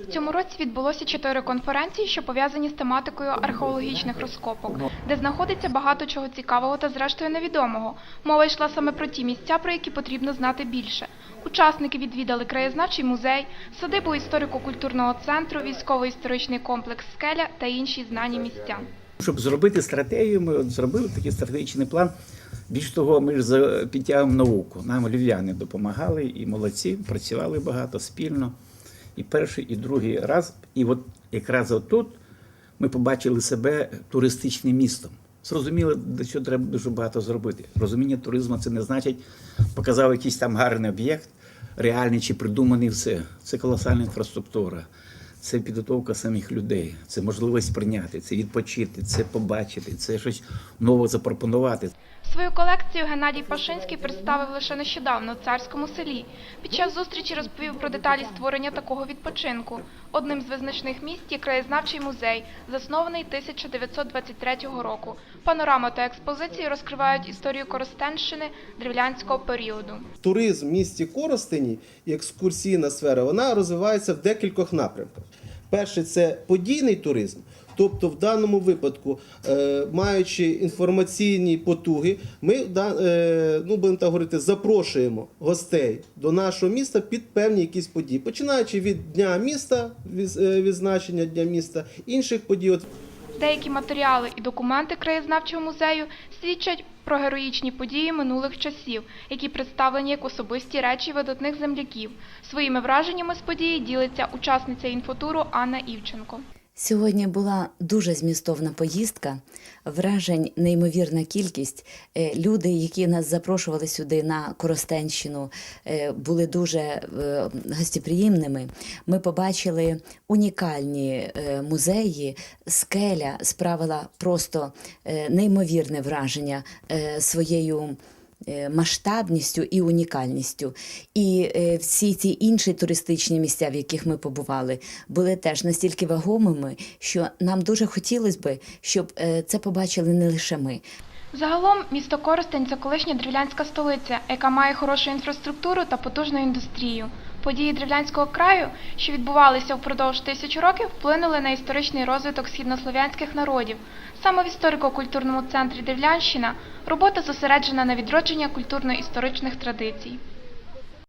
В цьому році відбулося чотири конференції, що пов'язані з тематикою археологічних розкопок, де знаходиться багато чого цікавого та зрештою невідомого. Мова йшла саме про ті місця, про які потрібно знати більше. Учасники відвідали краєзнавчий музей, садибу історико-культурного центру, військово-історичний комплекс Скеля та інші знані місця. Щоб зробити стратегію, ми от зробили такий стратегічний план. Більш того, ми ж за- підтягуємо науку. Нам львів'яни допомагали і молодці, працювали багато спільно. І перший, і другий раз. І от якраз отут ми побачили себе туристичним містом. Зрозуміли, цього треба дуже багато зробити. Розуміння туризму це не значить, показав якийсь там гарний об'єкт, реальний чи придуманий все. Це колосальна інфраструктура. Це підготовка самих людей, це можливість прийняти, це відпочити, це побачити, це щось нове запропонувати. Свою колекцію Геннадій Пашинський представив лише нещодавно в царському селі. Під час зустрічі розповів про деталі створення такого відпочинку. Одним з визначних місць є краєзнавчий музей, заснований 1923 року. Панорама та експозиції розкривають історію Коростенщини древлянського періоду. туризм в місті Коростені і екскурсійна сфера вона розвивається в декількох напрямках. Перше це подійний туризм. Тобто, в даному випадку, е, маючи інформаційні потуги, ми е, ну, будемо так говорити, запрошуємо гостей до нашого міста під певні якісь події, починаючи від дня міста, е, відзначення дня міста, інших подій. Деякі матеріали і документи краєзнавчого музею свідчать про героїчні події минулих часів, які представлені як особисті речі видатних земляків. Своїми враженнями з події ділиться учасниця інфотуру Анна Івченко. Сьогодні була дуже змістовна поїздка, вражень неймовірна кількість. Е, Люди, які нас запрошували сюди на Коростенщину, е, були дуже е, гостеприємними. Ми побачили унікальні музеї. Скеля справила просто неймовірне враження своєю масштабністю і унікальністю. І е, всі ці інші туристичні місця, в яких ми побували, були теж настільки вагомими, що нам дуже хотілося би, щоб е, це побачили не лише ми. Загалом місто Коростень це колишня древлянська столиця, яка має хорошу інфраструктуру та потужну індустрію. Події древлянського краю, що відбувалися впродовж тисяч років, вплинули на історичний розвиток східнослов'янських народів. Саме в історико-культурному центрі Древлянщина робота зосереджена на відродження культурно-історичних традицій.